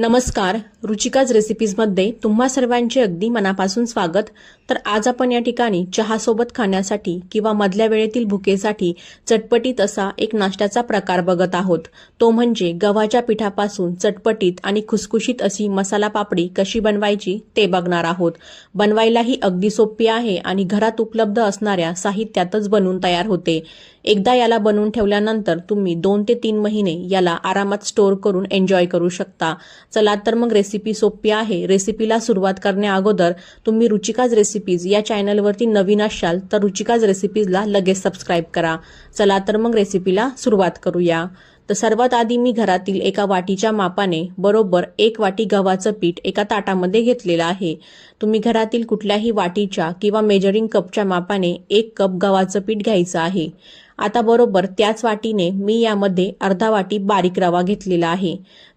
नमस्कार. रुचिकाज रेसिपीजमध्ये तुम्हा सर्वांचे अगदी मनापासून स्वागत. तर आज आपण या ठिकाणी चहासोबत खाण्यासाठी किंवा मधल्या वेळेतील भुकेसाठी चटपटीत असा एक नाश्त्याचा प्रकार बघत आहोत. तो म्हणजे गव्हाच्या पिठापासून चटपटीत आणि खुसखुशीत अशी मसाला पापडी कशी बनवायची ते बघणार आहोत. बनवायलाही अगदी सोपी आहे आणि घरात उपलब्ध असणाऱ्या साहित्यातच बनून तयार होते. एकदा याला बनवून ठेवल्यानंतर तुम्ही दोन ते तीन महिने याला आरामात स्टोअर करून एन्जॉय करू शकता. चला तर मग रेसिपी सोपी आहे. रेसिपीला सुरुवात करण्याअगोदर तुम्ही रुचिकाज रेसिपीज या चॅनलवरती नवीन असाल तर रुचिकाज रेसिपीजला लगेच सबस्क्राईब करा. चला तर मग रेसिपीला सुरुवात करूया. तर सर्वात आधी मी घरातील एका वाटीच्या मापाने बरोबर एक वाटी गव्हाचं पीठ एका ताटामध्ये घेतलेलं आहे. तुम्ही घरातील कुठल्याही वाटीच्या किंवा मेजरिंग कपच्या मापाने एक कप गव्हाचं पीठ घ्यायचं आहे. आता बरोबर त्याच वाटीने मी यामध्ये अर्धा वाटी बारीक रवा घेतलेला आहे.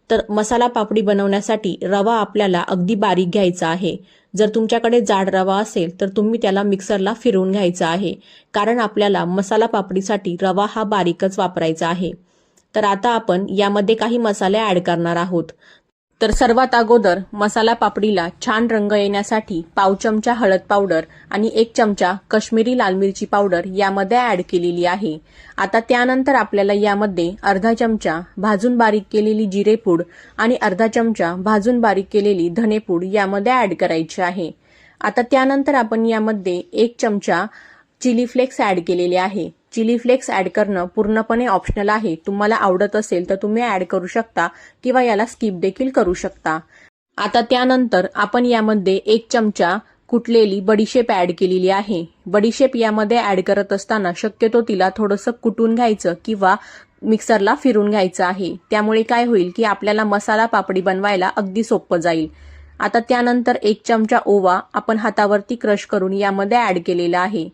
तर मसाला पापडी बनवण्यासाठी रवा आपल्याला अगदी बारीक घ्यायचा आहे. जर तुमच्याकडे जाड रवा असेल तर तुम्ही त्याला मिक्सरला फिरवून घ्यायचा आहे. कारण आपल्याला मसाला पापडीसाठी रवा हा बारीकच वापरायचा आहे. तर आता आपण यामध्ये काही मसाले ॲड करणार आहोत. तर सर्वात अगोदर मसाला पापडीला छान रंग येण्यासाठी पाव चमचा हळद पावडर आणि एक चमचा कश्मीरी लाल मिरची पावडर यामध्ये ॲड केलेली आहे. आता त्यानंतर आपल्याला यामध्ये अर्धा चमचा भाजून बारीक केलेली जिरेपूड आणि अर्धा चमचा भाजून बारीक केलेली धनेपूड यामध्ये ॲड करायची आहे. आता त्यानंतर आपण यामध्ये एक चमचा चिली फ्लेक्स ॲड केलेले आहे. चिली फ्लेक्स ॲड करणं पूर्णपणे ऑप्शनल आहे. तुम्हाला आवडत असेल तर तुम्ही ॲड करू शकता किंवा याला स्किप देखील करू शकता. आता त्यानंतर आपण यामध्ये एक चमचा कुटलेली बडीशेप ॲड केलेली आहे. बडीशेप यामध्ये ॲड करत असताना शक्यतो तिला थोडंसं कुटून घ्यायचं किंवा मिक्सरला फिरून घ्यायचं आहे. त्यामुळे काय होईल की आपल्याला मसाला पापडी बनवायला अगदी सोपं जाईल. आता त्यानंतर एक चमचा ओवा आपण हातावरती क्रश करून यामध्ये ॲड केलेला आहे.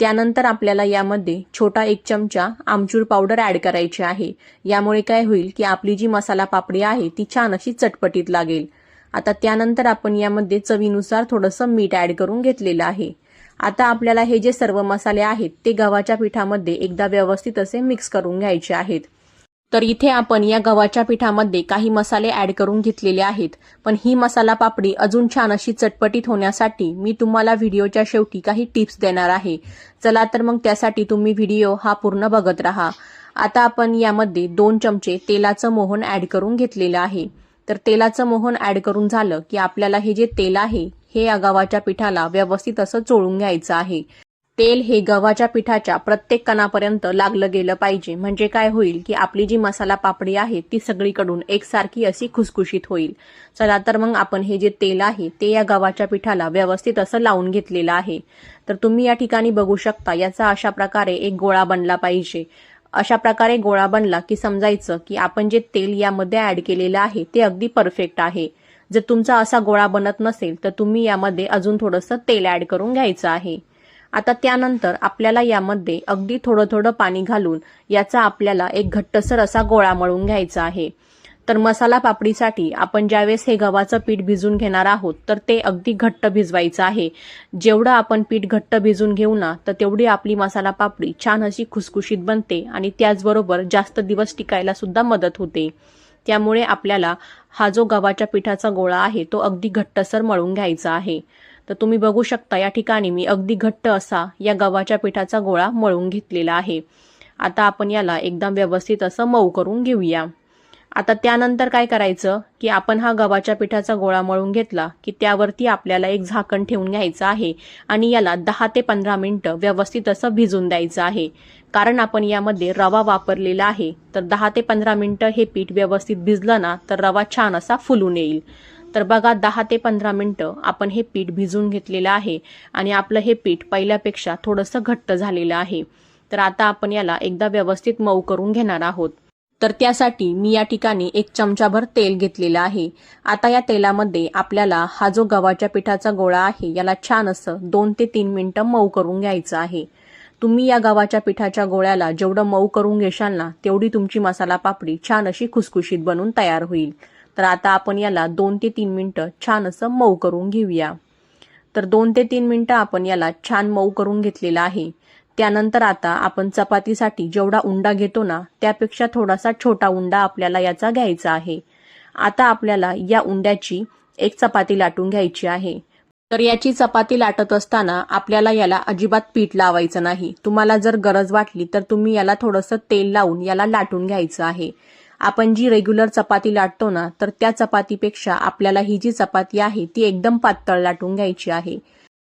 त्यानंतर आपल्याला यामध्ये छोटा एक चमचा आमचूर पावडर ॲड करायची आहे. यामुळे काय होईल की आपली जी मसाला पापडी आहे ती छान अशी चटपटीत लागेल. आता त्यानंतर आपण यामध्ये चवीनुसार थोडंसं मीठ ॲड करून घेतलेलं आहे. आता आपल्याला हे जे सर्व मसाले आहेत ते गव्हाच्या पिठामध्ये एकदा व्यवस्थित असे मिक्स करून घ्यायचे आहेत. तर इथे आपण या गव्हाच्या पिठामध्ये काही मसाले ॲड करून घेतलेले आहेत. पण ही मसाला पापडी अजून छान अशी चटपटीत होण्यासाठी मी तुम्हाला व्हिडिओच्या शेवटी काही टिप्स देणार आहे. चला तर मग त्यासाठी तुम्ही व्हिडिओ हा पूर्ण बघत राहा. आता आपण यामध्ये दोन चमचे तेलाचं मोहन ॲड करून घेतलेलं आहे. तर तेलाचं मोहन ॲड करून झालं की आपल्याला हे जे तेल आहे हे या गव्हाच्या पिठाला व्यवस्थित असं चोळून घ्यायचं आहे. तेल हे गव्हाच्या पिठाच्या प्रत्येक कणापर्यंत लागलं गेलं पाहिजे. म्हणजे काय होईल की आपली जी मसाला पापडी आहे ती सगळीकडून एकसारखी अशी खुसखुशीत होईल. चला तर मग आपण हे जे तेल आहे ते या गव्हाच्या पिठाला व्यवस्थित असं लावून घेतलेलं आहे. तर तुम्ही या ठिकाणी बघू शकता याचा अशा प्रकारे एक गोळा बनला पाहिजे. अशा प्रकारे गोळा बनला की समजायचं की आपण जे तेल यामध्ये ऍड केलेलं आहे ते अगदी परफेक्ट आहे. जर तुमचा असा गोळा बनत नसेल तर तुम्ही यामध्ये अजून थोडंसं तेल ऍड करून घ्यायचं आहे. आता त्यानंतर आपल्याला यामध्ये अगदी थोडं थोडं पाणी घालून याचा आपल्याला एक घट्टसर असा गोळा मळून घ्यायचा आहे. तर मसाला पापडीसाठी आपण ज्यावेळेस हे गव्हाचं पीठ भिजून घेणार आहोत तर ते अगदी घट्ट भिजवायचं आहे. जेवढं आपण पीठ घट्ट भिजून घेऊ ना तर तेवढी आपली मसाला पापडी छान अशी खुसखुशीत बनते आणि त्याचबरोबर जास्त दिवस टिकायला सुद्धा मदत होते. त्यामुळे आपल्याला हा जो गव्हाच्या पिठाचा गोळा आहे तो अगदी घट्टसर मळून घ्यायचा आहे. तर तुम्ही बघू शकता या ठिकाणी मी अगदी घट्ट असा या गव्हाच्या पिठाचा गोळा मळून घेतलेला आहे. आता आपण याला एकदम व्यवस्थित असं मऊ करून घेऊया. आता त्यानंतर काय करायचं की आपण हा गव्हाच्या पिठाचा गोळा मळून घेतला की त्यावरती आपल्याला एक झाकण ठेवून घ्यायचं आहे आणि याला दहा ते पंधरा मिनटं व्यवस्थित असं भिजून द्यायचं आहे. कारण आपण यामध्ये रवा वापरलेला आहे तर दहा ते पंधरा मिनटं हे पीठ व्यवस्थित भिजलं ना तर रवा छान असा फुलून येईल. तर बघा दहा ते पंधरा मिनटं आपण हे पीठ भिजून घेतलेलं आहे आणि आपलं हे पीठ पहिल्यापेक्षा थोडंसं घट्ट झालेलं आहे. तर आता आपण याला एकदा व्यवस्थित मऊ करून घेणार आहोत. तर त्यासाठी मी या ठिकाणी एक चमचाभर तेल घेतलेलं आहे. आता या तेलामध्ये आपल्याला हा जो गव्हाच्या पिठाचा गोळा आहे याला छान असं दोन ते तीन मिनटं मऊ करून घ्यायचं आहे. तुम्ही या गव्हाच्या पिठाच्या गोळ्याला जेवढं मऊ करून घेशाल ना तेवढी तुमची मसाला पापडी छान अशी खुसखुशीत बनून तयार होईल. तर आता आपण याला दोन ते तीन मिनटं छान असं मऊ करून घेऊया. तर दोन ते तीन मिनटं आपण याला छान मऊ करून घेतलेला आहे. त्यानंतर आता आपण चपातीसाठी जेवढा उंडा घेतो ना त्यापेक्षा थोडासा छोटा उंडा आपल्याला याचा घ्यायचा आहे. आता आपल्याला या उंड्याची एक चपाती लाटून घ्यायची आहे. तर याची चपाती लाटत असताना आपल्याला याला अजिबात पीठ लावायचं नाही. तुम्हाला जर गरज वाटली तर तुम्ही याला थोडंसं तेल लावून याला लाटून घ्यायचं आहे. आपण जी रेग्युलर चपाती लाटतो ना तर त्या चपातीपेक्षा आपल्याला ही जी चपाती आहे ती एकदम पातळ लाटून घ्यायची आहे.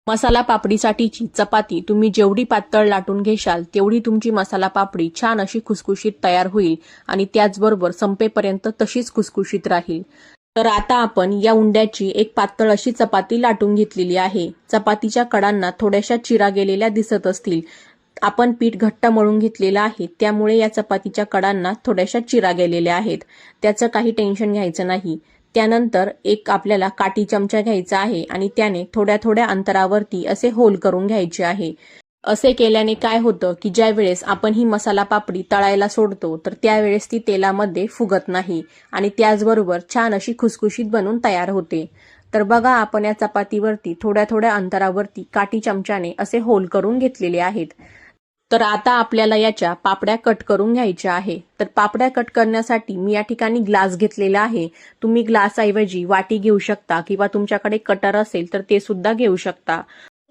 मसाला पापडीसाठीची चपाती तुम्ही जेवढी पातळ लाटून घेशाल तेवढी तुमची मसाला पापडी छान अशी खुसखुशीत तयार होईल आणि त्याचबरोबर संपेपर्यंत तशीच खुसखुशीत राहील. तर आता आपण या उंड्याची एक पातळ अशी चपाती लाटून घेतलेली आहे. चपातीच्या कडांना थोड्याशा चिरा गेलेल्या दिसत असतील आपण पीठ घट्ट मळून घेतलेलं आहे त्यामुळे या चपातीच्या कडांना थोड्याशा चिरा गेलेल्या आहेत. त्याचं काही टेन्शन घ्यायचं नाही. त्यानंतर एक आपल्याला काटी चमचा घ्यायचा आहे आणि त्याने थोड्या थोड्या अंतरावरती असे होल करून घ्यायचे आहे. असे केल्याने काय होतं की ज्या वेळेस आपण ही मसाला पापडी तळायला सोडतो तर त्यावेळेस ती तेलामध्ये फुगत नाही आणि त्याचबरोबर छान अशी खुसखुशीत बनून तयार होते. तर बघा आपण या चपातीवरती थोड्या थोड्या अंतरावरती काठी चमच्याने असे होल करून घेतलेले आहेत. तर आता आपल्याला याच्या पापड्या कट करून घ्यायच्या आहे. तर पापड्या कट करण्यासाठी मी या ठिकाणी ग्लास घेतलेला आहे. तुम्ही ग्लास ऐवजी वाटी घेऊ शकता किंवा तुमच्याकडे कटर असेल तर ते सुद्धा घेऊ शकता.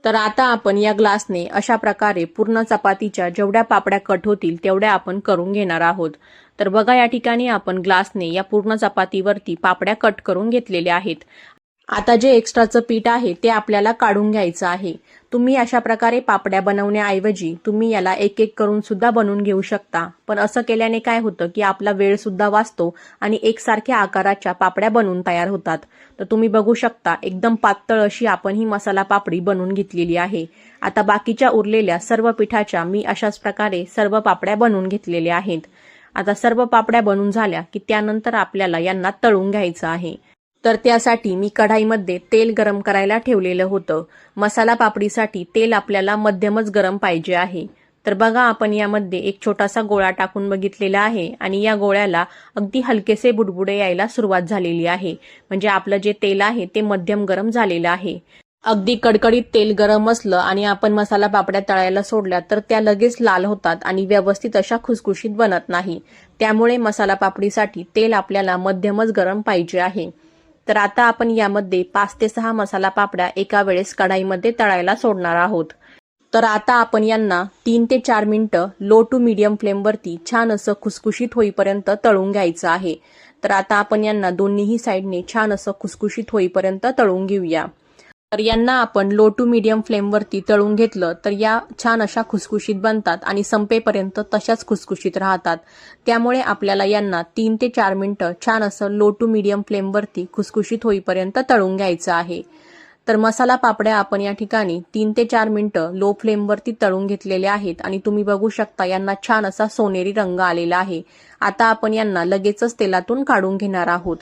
तर आता आपण या ग्लासने अशा प्रकारे पूर्ण चपातीच्या जेवढ्या पापड्या कट होतील तेवढ्या आपण करून घेणार आहोत. तर बघा या ठिकाणी आपण ग्लासने या पूर्ण चपातीवरती पापड्या कट करून घेतलेल्या आहेत. आता जे एक्स्ट्राचं पीठ आहे ते आपल्याला काढून घ्यायचं आहे. तुम्ही अशा प्रकारे पापड्या बनवण्याऐवजी तुम्ही याला एक एक करून सुद्धा बनवून घेऊ शकता. पण असं केल्याने काय होतं की आपला वेळ सुद्धा वाचतो आणि एकसारख्या आकाराच्या पापड्या बनवून तयार होतात. तर तुम्ही बघू शकता एकदम पातळ अशी आपण ही मसाला पापडी बनवून घेतलेली आहे. आता बाकीच्या उरलेल्या सर्व पिठाच्या मी अशाच प्रकारे सर्व पापड्या बनवून घेतलेल्या आहेत. आता सर्व पापड्या बनून झाल्या की त्यानंतर आपल्याला यांना तळून घ्यायचं आहे. तर त्यासाठी मी कढाईमध्ये तेल गरम करायला ठेवलेलं होतं. मसाला पापडीसाठी तेल आपल्याला मध्यमच गरम पाहिजे आहे. तर बघा आपण यामध्ये एक छोटासा गोळा टाकून बघितलेला आहे आणि या गोळ्याला अगदी हलकेसे बुडबुडे यायला सुरुवात झालेली आहे. म्हणजे आपलं जे तेल आहे ते मध्यम गरम झालेलं आहे. अगदी कडकडीत तेल गरम असलं आणि आपण मसाला पापड्या तळायला सोडल्या तर त्या लगेच लाल होतात आणि व्यवस्थित अशा खुसखुशीत बनत नाही. त्यामुळे मसाला पापडीसाठी तेल आपल्याला मध्यमच गरम पाहिजे आहे. तर आता आपण यामध्ये पाच ते सहा मसाला पापड्या एका वेळेस कढाईमध्ये तळायला सोडणार आहोत. तर आता आपण यांना तीन ते चार मिनटं लो टू मीडियम फ्लेमवरती छान असं खुसखुशीत होईपर्यंत तळून घ्यायचं आहे. तर आता आपण यांना दोन्हीही साईडने छान असं खुसखुशीत होईपर्यंत तळून घेऊया. तर यांना आपण लो टू मीडियम फ्लेमवरती तळून घेतलं तर या छान अशा खुसखुशीत बनतात आणि संपेपर्यंत तशाच खुसखुशीत राहतात. त्यामुळे आपल्याला यांना तीन ते चार मिनिटं छान असं लो टू मीडियम फ्लेमवरती खुसखुशीत होईपर्यंत तळून घ्यायचं आहे. तर मसाला पापड्या आपण या ठिकाणी तीन ते चार मिनटं लो फ्लेमवरती तळून घेतलेल्या आहेत आणि तुम्ही बघू शकता यांना छान असा सोनेरी रंग आलेला आहे. आता आपण यांना लगेचच तेलातून काढून घेणार आहोत.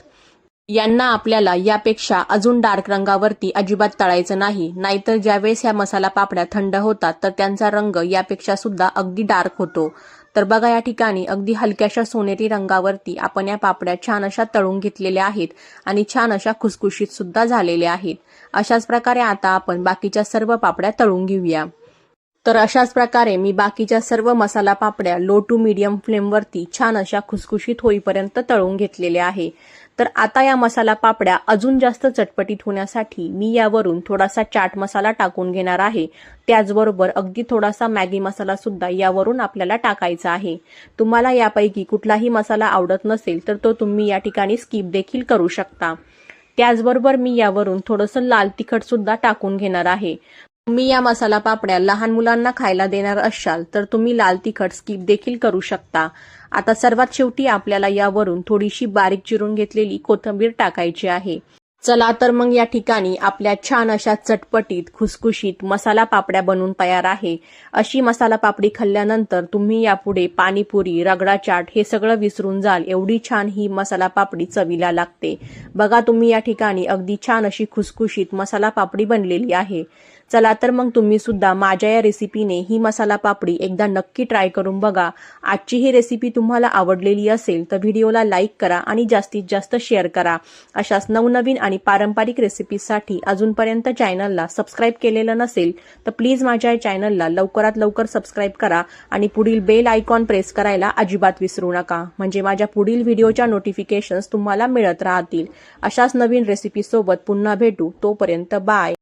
यांना आपल्याला यापेक्षा अजून डार्क रंगावरती अजिबात तळायचं नाही. नाहीतर ज्यावेळेस ह्या मसाला पापड्या थंड होतात तर त्यांचा रंग यापेक्षा सुद्धा अगदी डार्क होतो. तर बघा या ठिकाणी अगदी हलक्याशा सोनेरी रंगावरती आपण या पापड्या छान अशा तळून घेतलेल्या आहेत आणि छान अशा खुसखुशीत सुद्धा झालेल्या आहेत. अशाच प्रकारे आता आपण बाकीच्या सर्व पापड्या तळून घेऊया. तर अशाच प्रकारे मी बाकीच्या सर्व मसाला पापड्या लो टू मीडियम फ्लेमवरती छान अशा खुसखुशीत होईपर्यंत तळून घेतलेल्या आहे. तर आता या मसाला पापड्या अजून जास्त चटपटीत होण्यासाठी मी यावरून थोडासा चाट मसाला टाकून घेणार आहे. त्याचबरोबर अगदी थोडासा मॅगी मसाला सुद्धा यावरून आपल्याला टाकायचा आहे. तुम्हाला यापैकी कुठलाही मसाला आवडत नसेल तर तो तुम्ही या ठिकाणी स्किप देखील करू शकता. त्याचबरोबर मी यावरून थोडंसं लाल तिखट सुद्धा टाकून घेणार आहे. तुम्ही या मसाला पापड्या लहान मुलांना खायला देणार असाल तर तुम्ही लाल तिखट स्किप देखील करू शकता. आता सर्वात शेवटी आपल्याला यावरून थोडीशी बारीक चिरून घेतलेली कोथिंबीर टाकायची आहे. चला तर मग या ठिकाणी आपल्या छान अशा चटपटीत खुसखुशीत मसाला पापड्या बनून तयार आहे. अशी मसाला पापडी खाल्ल्यानंतर तुम्ही यापुढे पाणीपुरी रगडा चाट हे सगळं विसरून जाल. एवढी छान ही मसाला पापडी चवीला लागते. बघा तुम्ही या ठिकाणी अगदी छान अशी खुसखुशीत मसाला पापडी बनलेली आहे. चला तर मग तुम्ही सुद्धा माझ्या या रेसिपीने ही मसाला पापडी एकदा नक्की ट्राय करून बघा. आजची ही रेसिपी तुम्हाला आवडलेली असेल तर व्हिडिओला लाईक करा आणि जास्तीत जास्त शेअर करा. अशाच नवनवीन आणि पारंपरिक रेसिपीसाठी अजूनपर्यंत चॅनलला सबस्क्राईब केलेलं नसेल तर प्लीज माझ्या या चॅनलला लवकरात लवकर सबस्क्राईब करा आणि पुढील बेल आयकॉन प्रेस करायला अजिबात विसरू नका. म्हणजे माझ्या पुढील व्हिडिओच्या नोटिफिकेशन्स तुम्हाला मिळत राहतील. अशाच नवीन रेसिपीसोबत पुन्हा भेटू. तोपर्यंत बाय